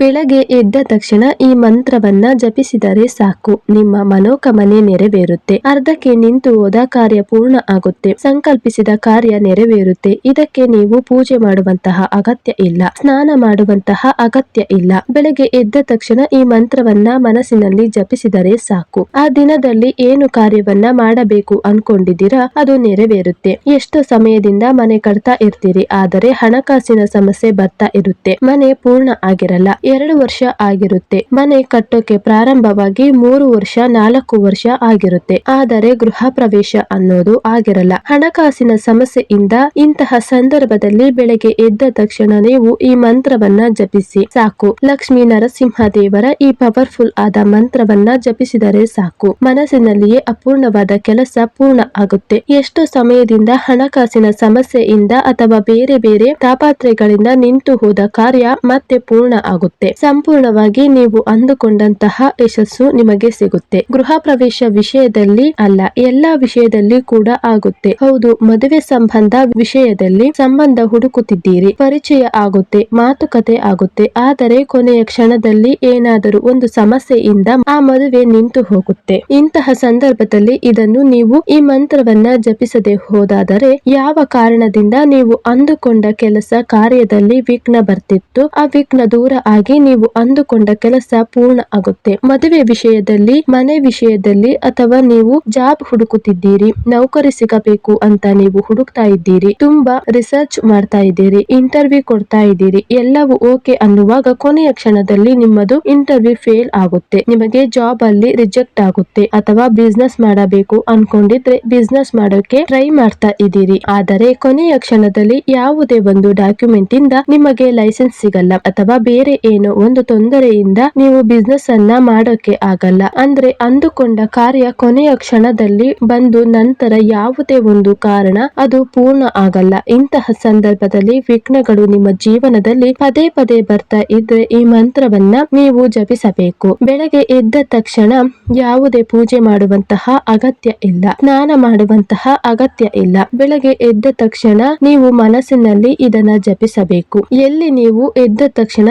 ಬೆಳಗ್ಗೆ ಎದ್ದ ತಕ್ಷಣ ಈ ಮಂತ್ರವನ್ನ ಜಪಿಸಿದರೆ ಸಾಕು. ನಿಮ್ಮ ಮನೋಕಮನೆ ನೆರವೇರುತ್ತೆ. ಅರ್ಧಕ್ಕೆ ನಿಂತು ಹೋದ ಕಾರ್ಯ ಪೂರ್ಣ ಆಗುತ್ತೆ. ಸಂಕಲ್ಪಿಸಿದ ಕಾರ್ಯ ನೆರವೇರುತ್ತೆ. ಇದಕ್ಕೆ ನೀವು ಪೂಜೆ ಮಾಡುವಂತಹ ಅಗತ್ಯ ಇಲ್ಲ. ಸ್ನಾನ ಮಾಡುವಂತಹ ಅಗತ್ಯ ಇಲ್ಲ. ಬೆಳಗ್ಗೆ ಎದ್ದ ತಕ್ಷಣ ಈ ಮಂತ್ರವನ್ನ ಮನಸ್ಸಿನಲ್ಲಿ ಜಪಿಸಿದರೆ ಸಾಕು. ಆ ದಿನದಲ್ಲಿ ಏನು ಕಾರ್ಯವನ್ನ ಮಾಡಬೇಕು ಅನ್ಕೊಂಡಿದ್ದೀರಾ, ಅದು ನೆರವೇರುತ್ತೆ. ಎಷ್ಟು ಸಮಯದಿಂದ ಮನೆ ಕಟ್ತಾ ಇರ್ತೀರಿ, ಆದರೆ ಹಣಕಾಸಿನ ಸಮಸ್ಯೆ ಬರ್ತಾ ಇರುತ್ತೆ. ಮನೆ ಪೂರ್ಣ ಆಗಿರಲ್ಲ. ಎರಡು ವರ್ಷ ಆಗಿರುತ್ತೆ. ಮನೆ ಕಟ್ಟೋಕೆ ಪ್ರಾರಂಭವಾಗಿ ಮೂರು ವರ್ಷ, ನಾಲ್ಕು ವರ್ಷ ಆಗಿರುತ್ತೆ. ಆದರೆ ಗೃಹ ಪ್ರವೇಶ ಅನ್ನೋದು ಆಗಿರಲ್ಲ. ಹಣಕಾಸಿನ ಸಮಸ್ಯೆಯಿಂದ ಇಂತಹ ಸಂದರ್ಭದಲ್ಲಿ ಬೆಳಗ್ಗೆ ಎದ್ದ ತಕ್ಷಣ ನೀವು ಈ ಮಂತ್ರವನ್ನ ಜಪಿಸಿ. ಸಾಕು. ಲಕ್ಷ್ಮೀ ನರಸಿಂಹ ದೇವರ ಈ ಪವರ್ಫುಲ್ ಆದ ಮಂತ್ರವನ್ನ ಜಪಿಸಿದರೆ ಸಾಕು. ಮನಸ್ಸಿನಲ್ಲಿಯೇ ಅಪೂರ್ಣವಾದ ಕೆಲಸ ಪೂರ್ಣ ಆಗುತ್ತೆ. ಎಷ್ಟು ಸಮಯದಿಂದ ಹಣಕಾಸಿನ ಸಮಸ್ಯೆಯಿಂದ ಅಥವಾ ಬೇರೆ ಬೇರೆ ತಾಪಾತ್ರೆಗಳಿಂದ ನಿಂತು ಹೋದ ಕಾರ್ಯ ಮತ್ತೆ ಪೂರ್ಣ ಆಗುತ್ತೆ ಸಂಪೂರ್ಣವಾಗಿ ನೀವು ಅಂದುಕೊಂಡಂತಹ ಯಶಸ್ಸು ನಿಮಗೆ ಸಿಗುತ್ತೆ. ಗೃಹ ಪ್ರವೇಶ ವಿಷಯದಲ್ಲಿ ಅಲ್ಲ, ಎಲ್ಲಾ ವಿಷಯದಲ್ಲಿ ಕೂಡ ಆಗುತ್ತೆ. ಹೌದು, ಮದುವೆ ಸಂಬಂಧ ವಿಷಯದಲ್ಲಿ ಸಂಬಂಧ ಹುಡುಕುತ್ತಿದ್ದೀರಿ. ಪರಿಚಯ ಆಗುತ್ತೆ, ಮಾತುಕತೆ ಆಗುತ್ತೆ. ಆದರೆ ಕೊನೆಯ ಕ್ಷಣದಲ್ಲಿ ಏನಾದರೂ ಒಂದು ಸಮಸ್ಯೆಯಿಂದ ಆ ಮದುವೆ ನಿಂತು ಹೋಗುತ್ತೆ. ಇಂತಹ ಸಂದರ್ಭದಲ್ಲಿ ಇದನ್ನು ನೀವು ಈ ಮಂತ್ರವನ್ನ ಜಪಿಸದೆ ಹೋದಾದರೆ ಯಾವ ಕಾರಣದಿಂದ ನೀವು ಅಂದುಕೊಂಡ ಕೆಲಸ ಕಾರ್ಯದಲ್ಲಿ ವಿಘ್ನ ಬರ್ತಿತ್ತು? ಆ ವಿಘ್ನ ದೂರ ಆಗಿ ನೀವು ಅಂದುಕೊಂಡ ಕೆಲಸ ಪೂರ್ಣ ಆಗುತ್ತೆ. ಮದುವೆ ವಿಷಯದಲ್ಲಿ, ಮನೆ ವಿಷಯದಲ್ಲಿ ಅಥವಾ ನೀವು ಜಾಬ್ ಹುಡುಕುತ್ತಿದ್ದೀರಿ, ನೌಕರಿ ಸಿಗಬೇಕು ಅಂತ ನೀವು ಹುಡುಕ್ತಾ ಇದ್ದೀರಿ, ತುಂಬಾ ರಿಸರ್ಚ್ ಮಾಡ್ತಾ ಇದ್ದೀರಿ ಇಂಟರ್ವ್ಯೂ ಕೊಡ್ತಾ ಇದ್ದೀರಿ, ಎಲ್ಲವೂ ಓಕೆ ಅನ್ನುವಾಗ ಕೊನೆಯ ಕ್ಷಣದಲ್ಲಿ ನಿಮ್ಮದು ಇಂಟರ್ವ್ಯೂ ಫೇಲ್ ಆಗುತ್ತೆ. ನಿಮಗೆ ಜಾಬ್ ಅಲ್ಲಿ ರಿಜೆಕ್ಟ್ ಆಗುತ್ತೆ ಅಥವಾ ಬಿಸ್ನೆಸ್ ಮಾಡಬೇಕು ಅನ್ಕೊಂಡಿದ್ರೆ ಬಿಸ್ನೆಸ್ ಮಾಡೋಕೆ ಟ್ರೈ ಮಾಡ್ತಾ ಇದ್ದೀರಿ. ಆದರೆ ಕೊನೆಯ ಕ್ಷಣದಲ್ಲಿ ಯಾವುದೇ ಒಂದು ಡಾಕ್ಯುಮೆಂಟ್ ಇಂದ ನಿಮಗೆ ಲೈಸೆನ್ಸ್ ಸಿಗಲ್ಲ ಅಥವಾ ಬೇರೆ ಏನೋ? ಒಂದು ತೊಂದರೆಯಿಂದ ನೀವು ಬಿಸ್ನೆಸ್ ಅನ್ನ ಮಾಡೋಕೆ ಆಗಲ್ಲ. ಅಂದ್ರೆ ಅಂದುಕೊಂಡ ಕಾರ್ಯ ಕೊನೆಯ ಕ್ಷಣದಲ್ಲಿ ಬಂದು ನಂತರ ಯಾವುದೇ ಒಂದು ಕಾರಣ ಅದು ಪೂರ್ಣ ಆಗಲ್ಲ. ಇಂತಹ ಸಂದರ್ಭದಲ್ಲಿ ವಿಘ್ನಗಳು ನಿಮ್ಮ ಜೀವನದಲ್ಲಿ ಪದೇ ಪದೇ ಬರ್ತಾ ಇದ್ರೆ ಈ ಮಂತ್ರವನ್ನ ನೀವು ಜಪಿಸಬೇಕು. ಬೆಳಗ್ಗೆ ಎದ್ದ ತಕ್ಷಣ ಯಾವುದೇ ಪೂಜೆ ಮಾಡುವಂತಹ ಅಗತ್ಯ ಇಲ್ಲ. ಸ್ನಾನ ಮಾಡುವಂತಹ ಅಗತ್ಯ ಇಲ್ಲ. ಬೆಳಗ್ಗೆ ಎದ್ದ ತಕ್ಷಣ ನೀವು ಮನಸ್ಸಿನಲ್ಲಿ ಇದನ್ನ ಜಪಿಸಬೇಕು. ಎಲ್ಲಿ ನೀವು ಎದ್ದ ತಕ್ಷಣ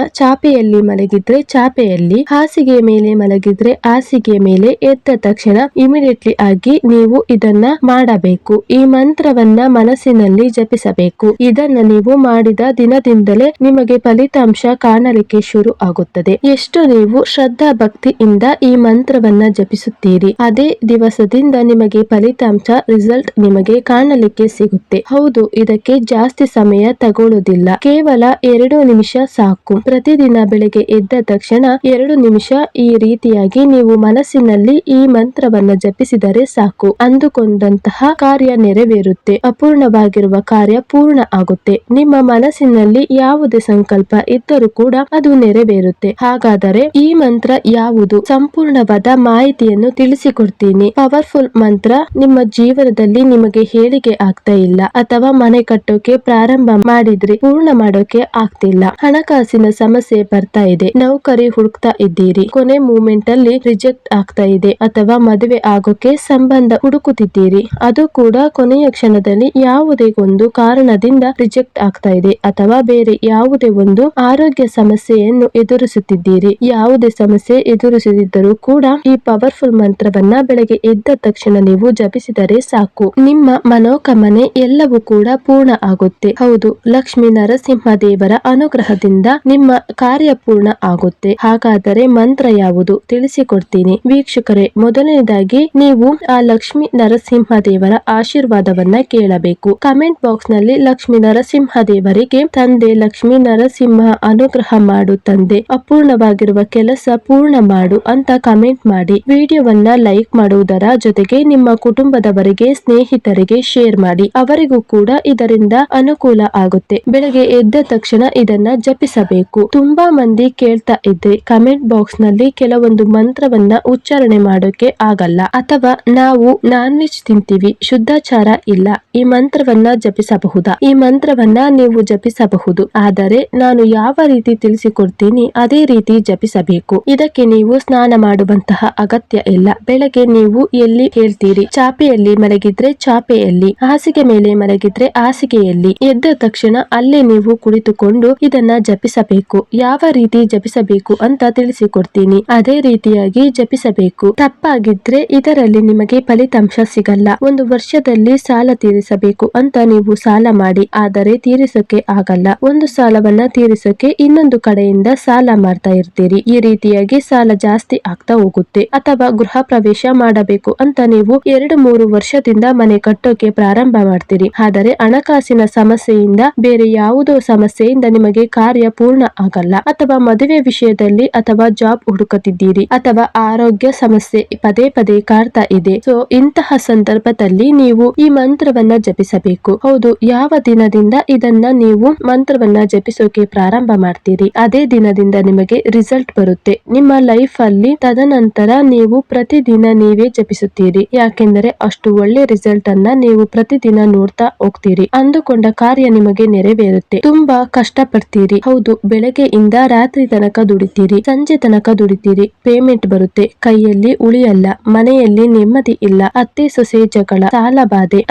ಚಾಪೆಯಲ್ಲಿ ಮಲಗಿದ್ರೆ ಚಾಪೆಯಲ್ಲಿ, ಹಾಸಿಗೆ ಮೇಲೆ ಮಲಗಿದ್ರೆ ಹಾಸಿಗೆ ಮೇಲೆ ಎದ್ದ ತಕ್ಷಣ ಇಮಿಡಿಯೇಟ್ಲಿ ಆಗಿ ನೀವು ಇದನ್ನ ಮಾಡಬೇಕು. ಈ ಮಂತ್ರವನ್ನ ಮನಸ್ಸಿನಲ್ಲಿ ಜಪಿಸಬೇಕು. ಇದನ್ನ ನೀವು ಮಾಡಿದ ದಿನದಿಂದಲೇ ನಿಮಗೆ ಫಲಿತಾಂಶ ಕಾಣಲಿಕ್ಕೆ ಶುರು ಆಗುತ್ತದೆ. ಎಷ್ಟು ನೀವು ಶ್ರದ್ಧಾ ಭಕ್ತಿಯಿಂದ ಈ ಮಂತ್ರವನ್ನ ಜಪಿಸುತ್ತೀರಿ, ಅದೇ ದಿವಸದಿಂದ ನಿಮಗೆ ಫಲಿತಾಂಶ ರಿಸಲ್ಟ್ ನಿಮಗೆ ಕಾಣಲಿಕ್ಕೆ ಸಿಗುತ್ತೆ. ಹೌದು, ಇದಕ್ಕೆ ಜಾಸ್ತಿ ಸಮಯ ತಗೊಳ್ಳುವುದಿಲ್ಲ ಕೇವಲ ಎರಡು ನಿಮಿಷ ಸಾಕು. ಪ್ರತಿದಿನ ಬೆಳಗ್ಗೆ ಎದ್ದ ತಕ್ಷಣ ಎರಡು ನಿಮಿಷ ಈ ರೀತಿಯಾಗಿ ನೀವು ಮನಸ್ಸಿನಲ್ಲಿ ಈ ಮಂತ್ರವನ್ನು ಜಪಿಸಿದರೆ ಸಾಕು. ಅಂದುಕೊಂಡಂತಹ ಕಾರ್ಯ ನೆರವೇರುತ್ತೆ. ಅಪೂರ್ಣವಾಗಿರುವ ಕಾರ್ಯ ಪೂರ್ಣ ಆಗುತ್ತೆ. ನಿಮ್ಮ ಮನಸ್ಸಿನಲ್ಲಿ ಯಾವುದೇ ಸಂಕಲ್ಪ ಇದ್ದರೂ ಕೂಡ ಅದು ನೆರವೇರುತ್ತೆ. ಹಾಗಾದರೆ ಈ ಮಂತ್ರ ಯಾವುದು? ಸಂಪೂರ್ಣವಾದ ಮಾಹಿತಿಯನ್ನು ತಿಳಿಸಿಕೊಡ್ತೀನಿ. ಪವರ್ಫುಲ್ ಮಂತ್ರ ನಿಮ್ಮ ಜೀವನದಲ್ಲಿ ನಿಮಗೆ ಹೇಳಿಕೆ ಆಗ್ತಾ ಇಲ್ಲ. ಅಥವಾ ಮನೆ ಕಟ್ಟೋಕೆ ಪ್ರಾರಂಭ ಮಾಡಿದ್ರೆ ಪೂರ್ಣ ಮಾಡೋಕೆ ಆಗ್ತಿಲ್ಲ. ಹಣಕಾಸಿನ ಸಮಸ್ಯೆ ಬರ್ತಾ ಇದೆ. ನೌಕರಿ ಹುಡುಕ್ತಾ ಇದ್ದೀರಿ. ಕೊನೆ ಮೂಮೆಂಟ್ ಅಲ್ಲಿ ರಿಜೆಕ್ಟ್ ಆಗ್ತಾ ಇದೆ. ಅಥವಾ ಮದುವೆ ಆಗೋಕೆ ಸಂಬಂಧ ಹುಡುಕುತ್ತಿದ್ದೀರಿ. ಅದು ಕೂಡ ಕೊನೆಯ ಕ್ಷಣದಲ್ಲಿ ಯಾವುದೇ ಒಂದು ಕಾರಣದಿಂದ ರಿಜೆಕ್ಟ್ ಆಗ್ತಾ ಇದೆ. ಅಥವಾ ಬೇರೆ ಯಾವುದೇ ಒಂದು ಆರೋಗ್ಯ ಸಮಸ್ಯೆಯನ್ನು ಎದುರಿಸುತ್ತಿದ್ದೀರಿ. ಯಾವುದೇ ಸಮಸ್ಯೆ ಎದುರಿಸುತ್ತಿದ್ದರೂ ಕೂಡ ಈ ಪವರ್ಫುಲ್ ಮಂತ್ರವನ್ನ ಬೆಳಗ್ಗೆ ಎದ್ದ ತಕ್ಷಣ ನೀವು ಜಪಿಸಿದರೆ ಸಾಕು. ನಿಮ್ಮ ಮನೋಕಮನೆ ಎಲ್ಲವೂ ಕೂಡ ಪೂರ್ಣ ಆಗುತ್ತೆ. ಹೌದು, ಲಕ್ಷ್ಮೀ ನರಸಿಂಹ ದೇವರ ಅನುಗ್ರಹದಿಂದ ನಿಮ್ಮ ಕಾರ್ಯ ಪೂರ್ಣ ಆಗುತ್ತೆ. ಹಾಗಾದರೆ ಮಂತ್ರ ಯಾವುದು? ತಿಳಿಸಿಕೊಡ್ತೀನಿ. ವೀಕ್ಷಕರೇ, ಮೊದಲನೇದಾಗಿ ನೀವು ಆ ಲಕ್ಷ್ಮಿ ನರಸಿಂಹ ದೇವರ ಆಶೀರ್ವಾದವನ್ನ ಕೇಳಬೇಕು. ಕಮೆಂಟ್ ಬಾಕ್ಸ್ನಲ್ಲಿ ಲಕ್ಷ್ಮಿ ನರಸಿಂಹ ದೇವರಿಗೆ ತಂದೆ ಲಕ್ಷ್ಮಿ ನರಸಿಂಹ ಅನುಗ್ರಹ ಮಾಡು ತಂದೆ. ಅಪೂರ್ಣವಾಗಿರುವ ಕೆಲಸ ಪೂರ್ಣ ಮಾಡು ಅಂತ ಕಮೆಂಟ್ ಮಾಡಿ. ವಿಡಿಯೋವನ್ನ ಲೈಕ್ ಮಾಡುವುದರ ಜೊತೆಗೆ ನಿಮ್ಮ ಕುಟುಂಬದವರಿಗೆ, ಸ್ನೇಹಿತರಿಗೆ ಶೇರ್ ಮಾಡಿ. ಅವರಿಗೂ ಕೂಡ ಇದರಿಂದ ಅನುಕೂಲ ಆಗುತ್ತೆ. ಬೆಳಗ್ಗೆ ಎದ್ದ ತಕ್ಷಣ ಇದನ್ನ ಜಪಿಸಬೇಕು. ತುಂಬಾ ಮಂದಿ ಕೇಳ್ತಾ ಇದ್ರೆ ಕಮೆಂಟ್ ಬಾಕ್ಸ್ನಲ್ಲಿ ಕೆಲವೊಂದು ಮಂತ್ರವನ್ನ ಉಚ್ಚಾರಣೆ ಮಾಡೋಕೆ ಆಗಲ್ಲ. ಅಥವಾ ನಾವು ನಾನ್ ವೆಜ್ ತಿಂತೀವಿ, ಶುದ್ಧಾಚಾರ ಇಲ್ಲ, ಈ ಮಂತ್ರವನ್ನ ಜಪಿಸಬಹುದಾ? ಈ ಮಂತ್ರವನ್ನ ನೀವು ಜಪಿಸಬಹುದು. ಆದರೆ ನಾನು ಯಾವ ರೀತಿ ತಿಳಿಸಿಕೊಡ್ತೀನಿ, ಅದೇ ರೀತಿ ಜಪಿಸಬೇಕು. ಇದಕ್ಕೆ ನೀವು ಸ್ನಾನ ಮಾಡುವಂತಹ ಅಗತ್ಯ ಇಲ್ಲ. ಬೆಳಗ್ಗೆ ನೀವು ಎಲ್ಲಿ ಹೇಳ್ತೀರಿ ಚಾಪೆಯಲ್ಲಿ ಮಲಗಿದ್ರೆ ಚಾಪೆಯಲ್ಲಿ, ಹಾಸಿಗೆ ಮೇಲೆ ಮಲಗಿದ್ರೆ ಹಾಸಿಗೆಯಲ್ಲಿ. ಎದ್ದ ತಕ್ಷಣ ಅಲ್ಲೇ ನೀವು ಕುಳಿತುಕೊಂಡು ಇದನ್ನ ಜಪಿಸಬೇಕು. ಯಾವ ಯಾವ ರೀತಿ ಜಪಿಸಬೇಕು ಅಂತ ತಿಳಿಸಿಕೊಡ್ತೀನಿ. ಅದೇ ರೀತಿಯಾಗಿ ಜಪಿಸಬೇಕು. ತಪ್ಪಾಗಿದ್ರೆ ಇದರಲ್ಲಿ ನಿಮಗೆ ಫಲಿತಾಂಶ ಸಿಗಲ್ಲ. ಒಂದು ವರ್ಷದಲ್ಲಿ ಸಾಲ ತೀರಿಸಬೇಕು ಅಂತ ನೀವು ಸಾಲ ಮಾಡಿ. ಆದರೆ ತೀರಿಸೋಕೆ ಆಗಲ್ಲ. ಒಂದು ಸಾಲವನ್ನ ತೀರಿಸೋಕೆ ಇನ್ನೊಂದು ಕಡೆಯಿಂದ ಸಾಲ ಮಾಡ್ತಾ ಇರ್ತೀರಿ. ಈ ರೀತಿಯಾಗಿ ಸಾಲ ಜಾಸ್ತಿ ಆಗ್ತಾ ಹೋಗುತ್ತೆ. ಅಥವಾ ಗೃಹ ಪ್ರವೇಶ ಮಾಡಬೇಕು ಅಂತ ನೀವು ಎರಡು ಮೂರು ವರ್ಷದಿಂದ ಮನೆ ಕಟ್ಟೋಕೆ ಪ್ರಾರಂಭ ಮಾಡ್ತೀರಿ. ಆದರೆ ಹಣಕಾಸಿನ ಸಮಸ್ಯೆಯಿಂದ, ಬೇರೆ ಯಾವುದೋ ಸಮಸ್ಯೆಯಿಂದ ನಿಮಗೆ ಕಾರ್ಯ ಪೂರ್ಣ ಆಗಲ್ಲ. ಅಥವಾ ಮದುವೆ ವಿಷಯದಲ್ಲಿ ಅಥವಾ ಜಾಬ್ ಹುಡುಕುತ್ತಿದ್ದೀರಿ ಅಥವಾ ಆರೋಗ್ಯ ಸಮಸ್ಯೆ ಪದೇ ಪದೇ ಕಾಡ್ತಾ ಇದೆ. ಸೊ ಇಂತಹ ಸಂದರ್ಭದಲ್ಲಿ ನೀವು ಈ ಮಂತ್ರವನ್ನ ಜಪಿಸಬೇಕು. ಹೌದು, ಯಾವ ದಿನದಿಂದ ಇದನ್ನ ನೀವು ಮಂತ್ರವನ್ನ ಜಪಿಸೋಕೆ ಪ್ರಾರಂಭ ಮಾಡ್ತೀರಿ? ಅದೇ ದಿನದಿಂದ ನಿಮಗೆ ರಿಸಲ್ಟ್ ಬರುತ್ತೆ. ನಿಮ್ಮ ಲೈಫ್ ಅಲ್ಲಿ ತದನಂತರ ನೀವು ಪ್ರತಿದಿನ ನೀವೇ ಜಪಿಸುತ್ತೀರಿ. ಯಾಕೆಂದರೆ ಅಷ್ಟು ಒಳ್ಳೆ ರಿಸಲ್ಟ್ ಅನ್ನ ನೀವು ಪ್ರತಿದಿನ ನೋಡ್ತಾ ಹೋಗ್ತೀರಿ. ಅಂದುಕೊಂಡ ಕಾರ್ಯ ನಿಮಗೆ ನೆರವೇರುತ್ತೆ. ತುಂಬಾ ಕಷ್ಟ ಪಡ್ತೀರಿ ಹೌದು, ಬೆಳಗ್ಗೆಯಿಂದ ರಾತ್ರಿ ತನಕ ದುಡಿತೀರಿ, ಸಂಜೆ ತನಕ ದುಡಿತೀರಿ. ಪೇಮೆಂಟ್ ಬರುತ್ತೆ. ಕೈಯಲ್ಲಿ ಉಳಿಯಲ್ಲ ಮನೆಯಲ್ಲಿ ನೆಮ್ಮದಿ ಇಲ್ಲ, ಅತ್ತೆ ಸೊಸೆ ಜಗಳ, ಸಾಲ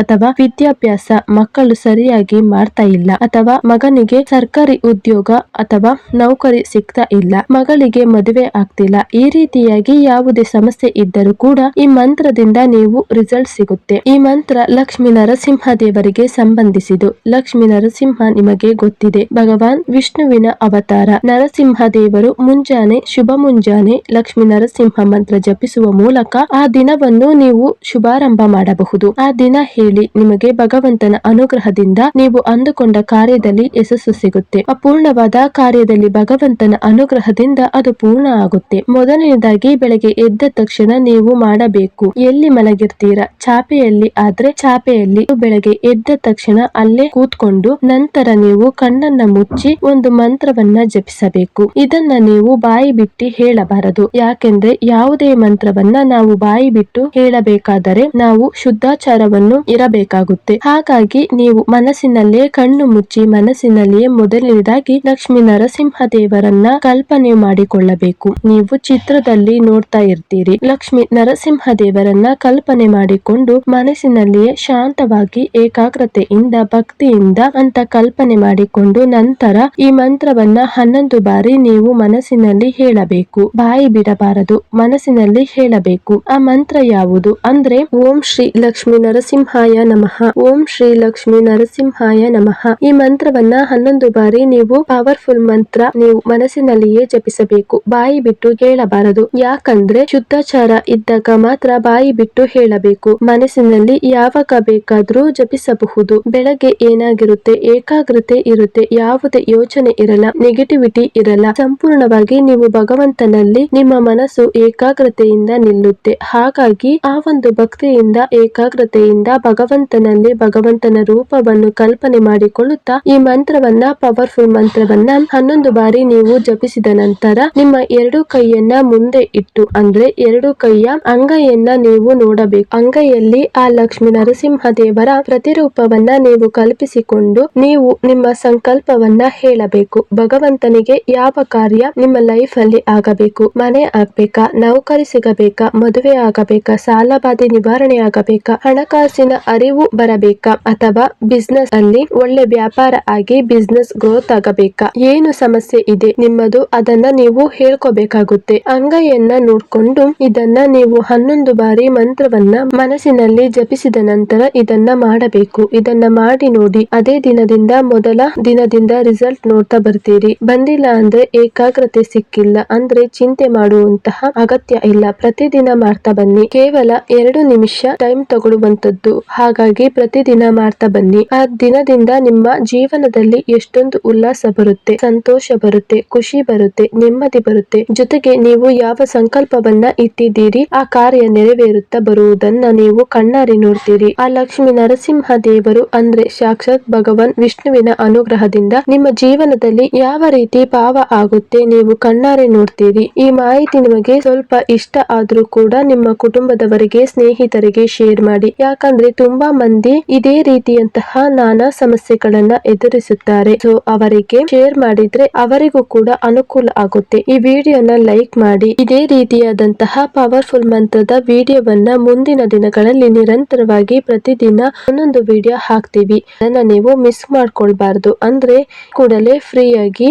ಅಥವಾ ವಿದ್ಯಾಭ್ಯಾಸ ಮಕ್ಕಳು ಸರಿಯಾಗಿ ಮಾಡ್ತಾ ಇಲ್ಲ ಅಥವಾ ಮಗನಿಗೆ ಸರ್ಕಾರಿ ಉದ್ಯೋಗ ಅಥವಾ ನೌಕರಿ ಸಿಗ್ತಾ ಇಲ್ಲ, ಮಗಳಿಗೆ ಮದುವೆ ಆಗ್ತಿಲ್ಲ. ಈ ರೀತಿಯಾಗಿ ಯಾವುದೇ ಸಮಸ್ಯೆ ಇದ್ದರೂ ಕೂಡ ಈ ಮಂತ್ರದಿಂದ ನೀವು ರಿಸಲ್ಟ್ ಸಿಗುತ್ತೆ. ಈ ಮಂತ್ರ ಲಕ್ಷ್ಮೀ ನರಸಿಂಹ ದೇವರಿಗೆ ಸಂಬಂಧಿಸಿದು ಲಕ್ಷ್ಮೀ ನರಸಿಂಹ ನಿಮಗೆ ಗೊತ್ತಿದೆ. ಭಗವಾನ್ ವಿಷ್ಣುವಿನ ಅವತಾರ. ನರಸಿಂಹ ದೇವರು ಮುಂಜಾನೆ, ಶುಭ ಮುಂಜಾನೆ, ಲಕ್ಷ್ಮಿ ನರಸಿಂಹ ಮಂತ್ರ ಜಪಿಸುವ ಮೂಲಕ ಆ ದಿನವನ್ನು ನೀವು ಶುಭಾರಂಭ ಮಾಡಬಹುದು. ಆ ದಿನ ಹೇಳಿ, ನಿಮಗೆ ಭಗವಂತನ ಅನುಗ್ರಹದಿಂದ ನೀವು ಅಂದುಕೊಂಡ ಕಾರ್ಯದಲ್ಲಿ ಯಶಸ್ಸು ಸಿಗುತ್ತೆ. ಅಪೂರ್ಣವಾದ ಕಾರ್ಯದಲ್ಲಿ ಭಗವಂತನ ಅನುಗ್ರಹದಿಂದ ಅದು ಪೂರ್ಣ ಆಗುತ್ತೆ. ಮೊದಲನೇದಾಗಿ ಬೆಳಗ್ಗೆ ಎದ್ದ ತಕ್ಷಣ ನೀವು ಮಾಡಬೇಕು. ಎಲ್ಲಿ ಮಲಗಿರ್ತೀರಾ? ಚಾಪೆಯಲ್ಲಿ ಆದ್ರೆ ಚಾಪೆಯಲ್ಲಿ ಬೆಳಗ್ಗೆ ಎದ್ದ ತಕ್ಷಣ ಅಲ್ಲೇ ಕೂತ್ಕೊಂಡು ನಂತರ ನೀವು ಕಣ್ಣನ್ನ ಮುಚ್ಚಿ ಒಂದು ಮಂತ್ರವನ್ನ ಜಪಿಸಬೇಕು ಇದನ್ನ ನೀವು ಬಾಯಿ ಬಿಟ್ಟು ಹೇಳಬಾರದು. ಯಾಕೆಂದ್ರೆ ಯಾವುದೇ ಮಂತ್ರವನ್ನ ನಾವು ಬಾಯಿ ಬಿಟ್ಟು ಹೇಳಬೇಕಾದರೆ ನಾವು ಶುದ್ಧಾಚಾರವನ್ನು ಇರಬೇಕಾಗುತ್ತೆ. ಹಾಗಾಗಿ ನೀವು ಮನಸ್ಸಿನಲ್ಲೇ ಕಣ್ಣು ಮುಚ್ಚಿ ಮನಸ್ಸಿನಲ್ಲಿಯೇ ಮೊದಲನೇದಾಗಿ ಲಕ್ಷ್ಮೀ ನರಸಿಂಹ ದೇವರನ್ನ ಕಲ್ಪನೆ ಮಾಡಿಕೊಳ್ಳಬೇಕು. ನೀವು ಚಿತ್ರದಲ್ಲಿ ನೋಡ್ತಾ ಇರ್ತೀರಿ. ಲಕ್ಷ್ಮಿ ನರಸಿಂಹ ದೇವರನ್ನ ಕಲ್ಪನೆ ಮಾಡಿಕೊಂಡು ಮನಸ್ಸಿನಲ್ಲಿಯೇ ಶಾಂತವಾಗಿ ಏಕಾಗ್ರತೆಯಿಂದ ಭಕ್ತಿಯಿಂದ ಅಂತ ಕಲ್ಪನೆ ಮಾಡಿಕೊಂಡು ನಂತರ ಈ ಮಂತ್ರವನ್ನ ಹನ್ನೊಂದು ಬಾರಿ ನೀವು ಮನಸ್ಸಿನಲ್ಲಿ ಹೇಳಬೇಕು. ಬಾಯಿ ಬಿಡಬಾರದು, ಮನಸ್ಸಿನಲ್ಲಿ ಹೇಳಬೇಕು. ಆ ಮಂತ್ರ ಯಾವುದು? ಅಂದ್ರೆ, ಓಂ ಶ್ರೀ ಲಕ್ಷ್ಮೀ ನರಸಿಂಹಾಯ ನಮಃ. ಓಂ ಶ್ರೀ ಲಕ್ಷ್ಮೀ ನರಸಿಂಹಾಯ ನಮಃ. ಈ ಮಂತ್ರವನ್ನ ಹನ್ನೊಂದು ಬಾರಿ ನೀವು ಪವರ್ಫುಲ್ ಮಂತ್ರ ನೀವು ಮನಸ್ಸಿನಲ್ಲಿಯೇ ಜಪಿಸಬೇಕು. ಬಾಯಿ ಬಿಟ್ಟು ಹೇಳಬಾರದು. ಯಾಕಂದ್ರೆ, ಶುದ್ಧಾಚಾರ ಇದ್ದಾಗ ಮಾತ್ರ ಬಾಯಿ ಬಿಟ್ಟು ಹೇಳಬೇಕು. ಮನಸ್ಸಿನಲ್ಲಿ ಯಾವಾಗ ಬೇಕಾದ್ರೂ ಜಪಿಸಬಹುದು. ಬೆಳಗ್ಗೆ ಏನಾಗಿರುತ್ತೆ? ಏಕಾಗ್ರತೆ ಇರುತ್ತೆ. ಯಾವುದೇ ಯೋಚನೆ ಇರಲ್ಲ. ನೆಗೆಟಿವಿಟಿ ಇರಲ್ಲ. ಸಂಪೂರ್ಣವಾಗಿ ನೀವು ಭಗವಂತನಲ್ಲಿ ನಿಮ್ಮ ಮನಸ್ಸು ಏಕಾಗ್ರತೆಯಿಂದ ನಿಲ್ಲುತ್ತೆ. ಹಾಗಾಗಿ ಆ ಒಂದು ಭಕ್ತಿಯಿಂದ, ಏಕಾಗ್ರತೆಯಿಂದ ಭಗವಂತನಲ್ಲಿ ಭಗವಂತನ ರೂಪವನ್ನು ಕಲ್ಪನೆ ಮಾಡಿಕೊಳ್ಳುತ್ತಾ, ಈ ಮಂತ್ರವನ್ನ ಪವರ್ಫುಲ್ ಮಂತ್ರವನ್ನ ಹನ್ನೊಂದು ಬಾರಿ ನೀವು ಜಪಿಸಿದ ನಂತರ ನಿಮ್ಮ ಎರಡು ಕೈಯನ್ನ ಮುಂದೆ ಇಟ್ಟು, ಅಂದ್ರೆ ಎರಡು ಕೈಯ ಅಂಗೈಯನ್ನ ನೀವು ನೋಡಬೇಕು. ಅಂಗೈಯಲ್ಲಿ ಆ ಲಕ್ಷ್ಮೀ ನರಸಿಂಹ ದೇವರ ಪ್ರತಿರೂಪವನ್ನ ನೀವು ಕಲ್ಪಿಸಿಕೊಂಡು, ನೀವು ನಿಮ್ಮ ಸಂಕಲ್ಪವನ್ನ ಹೇಳಬೇಕು. ಭಗವಂತನಿಗೆ ಯಾವ ಕಾರ್ಯ ನಿಮ್ಮ ಲೈಫ್ ಅಲ್ಲಿ ಆಗಬೇಕು? ಮನೆ ಆಗ್ಬೇಕಾ? ನೌಕರಿ ಸಿಗಬೇಕಾ? ಮದುವೆ ಆಗಬೇಕಾ? ಸಾಲ ಬಾಧೆ ನಿವಾರಣೆ ಆಗಬೇಕಾ? ಹಣಕಾಸಿನ ಅರಿವು ಬರಬೇಕಾ? ಅಥವಾ ಬಿಸ್ನೆಸ್ ಅಲ್ಲಿ ಒಳ್ಳೆ ವ್ಯಾಪಾರ ಆಗಿ ಬಿಸ್ನೆಸ್ ಗ್ರೋತ್ ಆಗಬೇಕಾ? ಏನು ಸಮಸ್ಯೆ ಇದೆ? ನಿಮ್ಮದು ಅದನ್ನ ನೀವು ಹೇಳ್ಕೋಬೇಕಾಗುತ್ತೆ. ಅಂಗೈಯನ್ನ ನೋಡ್ಕೊಂಡು ಇದನ್ನ ನೀವು ಹನ್ನೊಂದು ಬಾರಿ ಮಂತ್ರವನ್ನ ಮನಸ್ಸಿನಲ್ಲಿ ಜಪಿಸಿದ ನಂತರ ಇದನ್ನ ಮಾಡಬೇಕು. ಇದನ್ನ ಮಾಡಿ ನೋಡಿ, ಅದೇ ದಿನದಿಂದ ಮೊದಲ ದಿನದಿಂದ ರಿಸಲ್ಟ್ ನೋಡ್ತಾ ಬರ್ತೀರಿ. ಬಂದಿಲ್ಲ ಅಂದ್ರೆ ಏಕಾಗ್ರತೆ ಸಿಕ್ಕಿಲ್ಲ ಅಂದ್ರೆ ಚಿಂತೆ ಮಾಡುವಂತಹ ಅಗತ್ಯ ಇಲ್ಲ. ಪ್ರತಿದಿನ ಮಾಡ್ತಾ ಬನ್ನಿ. ಕೇವಲ ಎರಡು ನಿಮಿಷ ಟೈಮ್ ತಗೊಳ್ಳುವಂತದ್ದು ಹಾಗಾಗಿ ಪ್ರತಿದಿನ ಮಾಡ್ತಾ ಬನ್ನಿ. ಆ ದಿನದಿಂದ ನಿಮ್ಮ ಜೀವನದಲ್ಲಿ ಎಷ್ಟೊಂದು ಉಲ್ಲಾಸ ಬರುತ್ತೆ. ಸಂತೋಷ ಬರುತ್ತೆ. ಖುಷಿ ಬರುತ್ತೆ. ನೆಮ್ಮದಿ ಬರುತ್ತೆ. ಜೊತೆಗೆ ನೀವು ಯಾವ ಸಂಕಲ್ಪವನ್ನ ಇಟ್ಟಿದ್ದೀರಿ, ಆ ಕಾರ್ಯ ನೆರವೇರುತ್ತಾ ಬರುವುದನ್ನ ನೀವು ಕಣ್ಣಾರಿ ನೋಡ್ತೀರಿ. ಆ ಲಕ್ಷ್ಮಿ ನರಸಿಂಹ ದೇವರು ಅಂದ್ರೆ ಸಾಕ್ಷಾತ್ ಭಗವಾನ್ ವಿಷ್ಣುವಿನ ಅನುಗ್ರಹದಿಂದ ನಿಮ್ಮ ಜೀವನದಲ್ಲಿ ಯಾವ ರೀತಿ ಭಾವ ಆಗುತ್ತೆ, ನೀವು ಕಣ್ಣಾರೆ ನೋಡ್ತೀರಿ. ಈ ಮಾಹಿತಿ ನಿಮಗೆ ಸ್ವಲ್ಪ ಇಷ್ಟ ಆದ್ರೂ ಕೂಡ ನಿಮ್ಮ ಕುಟುಂಬದವರಿಗೆ, ಸ್ನೇಹಿತರಿಗೆ ಶೇರ್ ಮಾಡಿ. ಯಾಕಂದ್ರೆ ತುಂಬಾ ಮಂದಿ ಇದೇ ರೀತಿಯಂತಹ ನಾನಾ ಸಮಸ್ಯೆಗಳನ್ನ ಎದುರಿಸುತ್ತಾರೆ. ಸೊ ಅವರಿಗೆ ಶೇರ್ ಮಾಡಿದ್ರೆ ಅವರಿಗೂ ಕೂಡ ಅನುಕೂಲ ಆಗುತ್ತೆ. ಈ ವಿಡಿಯೋನ ಲೈಕ್ ಮಾಡಿ. ಇದೇ ರೀತಿಯಾದಂತಹ ಪವರ್ಫುಲ್ ಮಂತ್ರದ ವಿಡಿಯೋವನ್ನ ಮುಂದಿನ ದಿನಗಳಲ್ಲಿ ನಿರಂತರವಾಗಿ ಪ್ರತಿದಿನ ಒಂದೊಂದು ವಿಡಿಯೋ ಹಾಕ್ತೀವಿ. ಅದನ್ನ ನೀವು ಮಿಸ್ ಮಾಡ್ಕೊಳ್ಬಾರ್ದು. ಅಂದ್ರೆ ಕೂಡಲೇ ಫ್ರೀಯಾಗಿ